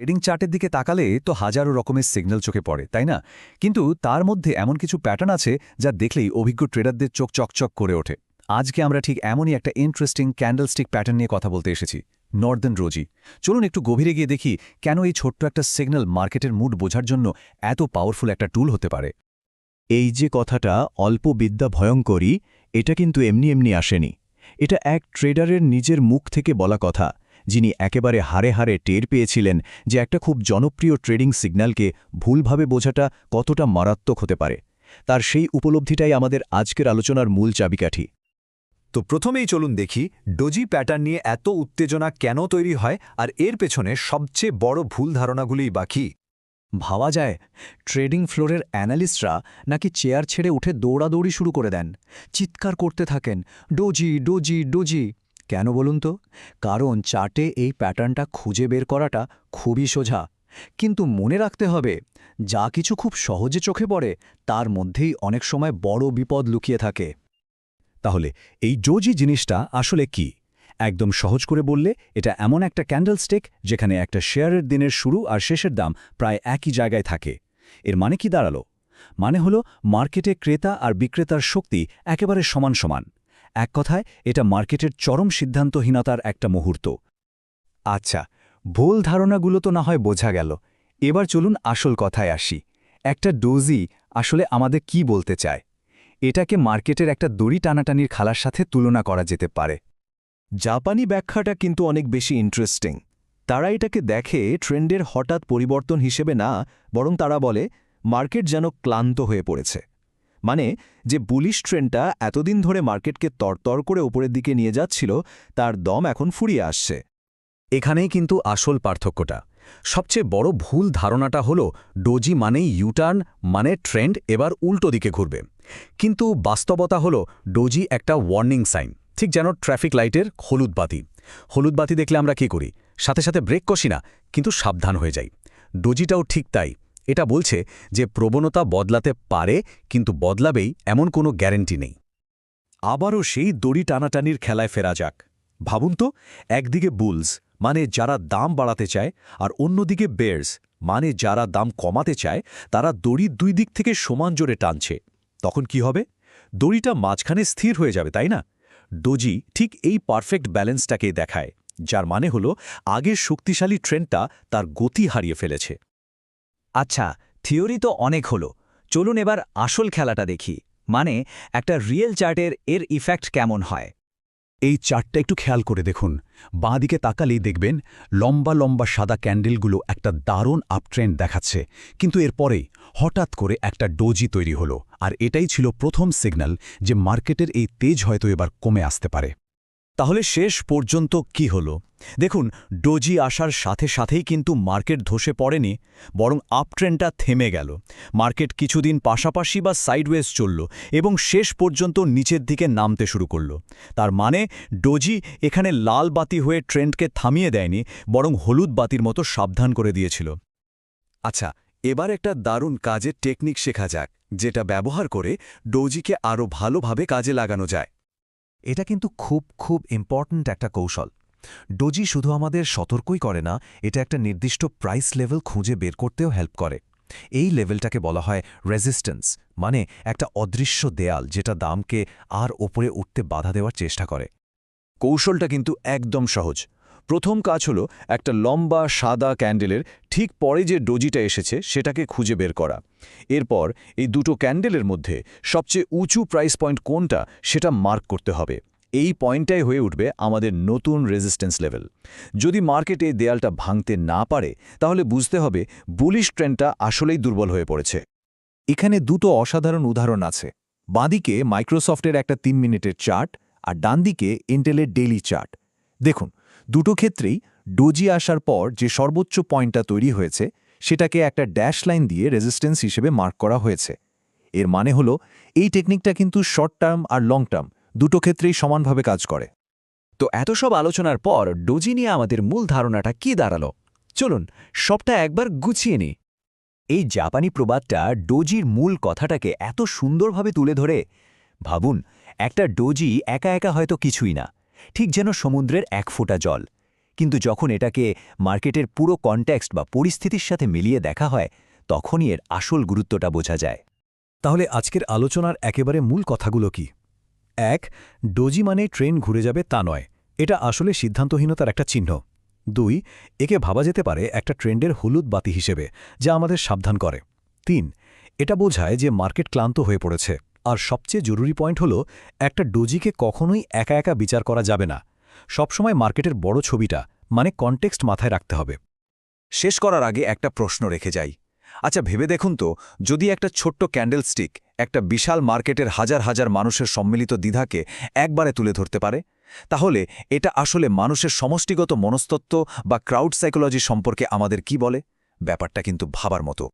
Trading চার্টের দিকে তাকালে তো হাজারো রকমের সিগন্যাল চোখে পড়ে, তাই না? কিন্তু তার মধ্যে এমন কিছু প্যাটার্ন আছে যা দেখলেই অভিজ্ঞ ট্রেডারদের চোখ চকচক করে ওঠে। আজকে আমরা ঠিক এমনই একটা ইন্টারেস্টিং ক্যান্ডেলস্টিক প্যাটার্ন নিয়ে কথা বলতে এসেছি নর্দার্ন রোজি চলুন একটু গভীরে গিয়ে দেখি কেন এই ছোট্ট একটা সিগন্যাল মার্কেটের মুড বোঝার জন্য এত পাওয়ারফুল একটা টুল হতে পারে। এই যে কথাটা অল্প বিদ্যা ভয়ঙ্করী এটা কিন্তু এমনি এমনি আসেনি। এটা এক ট্রেডারের নিজের মুখ থেকে বলা কথা। যিনি একেবারে হারে হারে টের পেয়েছিলেন যে একটা খুব জনপ্রিয় ট্রেডিং সিগন্যালকে ভুলভাবে বোঝাটা কতটা মারাত্মক হতে পারে। তার সেই উপলব্ধিটাই আমাদের আজকের আলোচনার মূল চাবিকাঠি। তো প্রথমেই চলুন দেখি, ডোজি প্যাটার্ন নিয়ে এত উত্তেজনা কেন তৈরি হয় আর এর পেছনে সবচেয়ে বড় ভুল ধারণাগুলিই বাকি ভাবা যায়, ট্রেডিং ফ্লোরের অ্যানালিস্টরা নাকি চেয়ার ছেড়ে উঠে দৌড়াদৌড়ি শুরু করে দেন, চিৎকার করতে থাকেন, ডোজি ডোজি ডোজি। কেন বলুন তো? কারণ চার্টে এই প্যাটার্নটা খুঁজে বের করাটা খুবই সোজা। কিন্তু মনে রাখতে হবে, যা কিছু খুব সহজে চোখে পড়ে, তার মধ্যেই অনেক সময় বড় বিপদ লুকিয়ে থাকে। তাহলে, এই ডোজি জিনিসটা আসলে কি? একদম সহজ করে বললে, এটা এমন একটা ক্যান্ডেলস্টিক যেখানে একটা শেয়ারের দিনের শুরু আর শেষের দাম প্রায় একই জায়গায় থাকে। এর মানে কি দাঁড়াল? মানে হলো, মার্কেটে ক্রেতা আর বিক্রেতার শক্তি একেবারে সমান সমান। এক কথায়, এটা মার্কেটের চরম সিদ্ধান্তহীনতার একটা মুহূর্ত। আচ্ছা ভুল ধারণাগুলো তো না হয় বোঝা গেল। এবার চলুন আসল কথায় আসি। একটা ডোজি আসলে আমাদের কি বলতে চায়? এটাকে মার্কেটের একটা দড়ি টানাটানির খালার সাথে তুলনা করা যেতে পারে। জাপানি ব্যাখ্যাটা কিন্তু অনেক বেশি ইন্টারেস্টিং তারা এটাকে দেখে ট্রেন্ডের হঠাৎ পরিবর্তন হিসেবে না, বরং তারা বলে, মার্কেট যেন ক্লান্ত হয়ে পড়েছে। মানে যে বুলিশ ট্রেন্ডটা এতদিন ধরে মার্কেটকে তরতর করে ওপরের দিকে নিয়ে যাচ্ছিল, তার দম এখন ফুরিয়ে আসছে। এখানেই কিন্তু আসল পার্থক্যটা। সবচেয়ে বড় ভুল ধারণাটা হল, ডোজি মানেই ইউটার্ন মানে ট্রেন্ড এবার উল্টো দিকে ঘুরবে। কিন্তু বাস্তবতা হল, ডোজি একটা ওয়ার্নিং সাইন ঠিক যেন ট্রাফিক লাইটের হলুদ বাতি। হলুদ বাতি দেখলে আমরা কি করি? সাথে সাথে ব্রেক কষি না, কিন্তু সাবধান হয়ে যাই। ডোজিটাও ঠিক তাই। এটা বলছে যে প্রবণতা বদলাতে পারে, কিন্তু বদলাবেই এমন কোনো গ্যারেন্টি নেই। আবারও সেই দড়ি টানাটানির খেলায় ফেরা যাক। ভাবুন তো, একদিকে বুলস মানে যারা দাম বাড়াতে চায়, আর অন্যদিকে বেয়ার্স মানে যারা দাম কমাতে চায়, তারা দড়ির দুই দিক থেকে সমান জোরে টানছে। তখন কি হবে? দড়িটা মাঝখানে স্থির হয়ে যাবে, তাই না? ডোজি ঠিক এই পারফেক্ট ব্যালেন্সটাকে দেখায়, যার মানে হল আগের শক্তিশালী ট্রেন্ডটা তার গতি হারিয়ে ফেলেছে। আচ্ছা থিওরি তো অনেক হলো। চলুন এবার আসল খেলাটা দেখি। মানে একটা রিয়েল চার্টের এর ইফেক্ট কেমন হয়? এই চার্টটা একটু খেয়াল করে দেখুন। বাঁ দিকে তাকালেই দেখবেন, লম্বা লম্বা সাদা ক্যান্ডেলগুলো একটা দারুণ আপট্রেন্ড দেখাচ্ছে। কিন্তু এরপরেই হঠাৎ করে একটা ডোজি তৈরি হলো। আর এটাই ছিল প্রথম সিগন্যাল যে মার্কেটের এই তেজ হয়তো এবার কমে আসতে পারে। তাহলে শেষ পর্যন্ত কি হলো? দেখুন, ডোজি আসার সাথে সাথেই কিন্তু মার্কেট ধসে পড়েনি, বরং আপট্রেন্ডটা থেমে গেল। মার্কেট কিছুদিন পাশাপাশি বা সাইডওয়েজ চলল এবং শেষ পর্যন্ত নিচের দিকে নামতে শুরু করল। তার মানে ডোজি এখানে লাল বাতি হয়ে ট্রেন্ডকে থামিয়ে দেয়নি, বরং হলুদ বাতির মতো সাবধান করে দিয়েছিল। আচ্ছা এবার একটা দারুণ কাজের টেকনিক শেখা যাক, যেটা ব্যবহার করে ডোজিকে আরও ভালোভাবে কাজে লাগানো যায়। এটা কিন্তু খুব খুব ইম্পর্ট্যান্ট একটা কৌশল। ডোজি শুধু আমাদের সতর্কই করে না, এটা একটা নির্দিষ্ট প্রাইস লেভেল খুঁজে বের করতেও হেল্প করে। এই লেভেলটাকে বলা হয় রেজিস্ট্যান্স মানে একটা অদৃশ্য দেয়াল যেটা দামকে আর ওপরে উঠতে বাধা দেওয়ার চেষ্টা করে। কৌশলটা কিন্তু একদম সহজ। প্রথম কাজ হলো একটা লম্বা, সাদা ক্যান্ডেলের ঠিক পরে যে ডোজিটা এসেছে সেটাকে খুঁজে বের করা। এরপর এই দুটো ক্যান্ডেলের মধ্যে সবচেয়ে উঁচু প্রাইস পয়েন্ট কোনটা সেটা মার্ক করতে হবে। এই পয়েন্টটাই হয়ে উঠবে আমাদের নতুন রেজিস্ট্যান্স লেভেল যদি মার্কেটে দেয়ালটা ভাঙতে না পারে, তাহলে বুঝতে হবে বুলিশ ট্রেন্ডটা আসলেই দুর্বল হয়ে পড়েছে। এখানে দুটো অসাধারণ উদাহরণ আছে। বাঁদিকে মাইক্রোসফটের একটা তিন মিনিটের চার্ট আর ডানদিকে ইন্টেলের ডেইলি চার্ট দেখুন দুটো ক্ষেত্রেই ডোজি আসার পর যে সর্বোচ্চ পয়েন্টটা তৈরি হয়েছে, সেটাকে একটা ড্যাশ লাইন দিয়ে রেজিস্ট্যান্স হিসেবে মার্ক করা হয়েছে। এর মানে হলো, এই টেকনিকটা কিন্তু শর্ট টার্ম আর লং টার্ম দুটো ক্ষেত্রেই সমানভাবে কাজ করে। তো এত সব আলোচনার পর ডোজি নিয়ে আমাদের মূল ধারণাটা কি দাঁড়াল? চলুন, সবটা একবার গুছিয়ে নি এই জাপানি প্রবাদটা ডোজির মূল কথাটাকে এত সুন্দরভাবে তুলে ধরে, ভাবুন, একটা ডোজি একা একা হয়তো কিছুই না। ঠিক যেন সমুদ্রের এক ফোঁটা জল। কিন্তু যখন এটাকে মার্কেটের পুরো কনটেক্সট বা পরিস্থিতির সাথে মিলিয়ে দেখা হয়, তখনই এর আসল গুরুত্বটা বোঝা যায়। তাহলে আজকের আলোচনার একেবারে মূল কথাগুলো কি? এক, ডোজি মানে ট্রেন ঘুরে যাবে তা নয়। এটা আসলে সিদ্ধান্তহীনতার একটা চিহ্ন। দুই, একে ভাবা যেতে পারে একটা ট্রেন্ডের হলুদ বাতি হিসেবে, যা আমাদের সাবধান করে। তিন, এটা বোঝায় যে মার্কেট ক্লান্ত হয়ে পড়েছে। আর সবচেয়ে জরুরি পয়েন্ট হল, একটা ডোজিকে কখনোই একা একা বিচার করা যাবে না। সবসময় মার্কেটের বড় ছবিটা মানে কনটেক্সট মাথায় রাখতে হবে। শেষ করার আগে একটা প্রশ্ন রেখে যাই। আচ্ছা ভেবে দেখুন তো, যদি একটা ছোট্ট ক্যান্ডেল স্টিক একটা বিশাল মার্কেটের হাজার হাজার মানুষের সম্মিলিত দ্বিধাকে একবারে তুলে ধরতে পারে? তাহলে এটা আসলে মানুষের সমষ্টিগত মনস্তত্ত্ব বা ক্রাউড সাইকোলজি সম্পর্কে আমাদের কি বলে? ব্যাপারটা কিন্তু ভাবার মতো।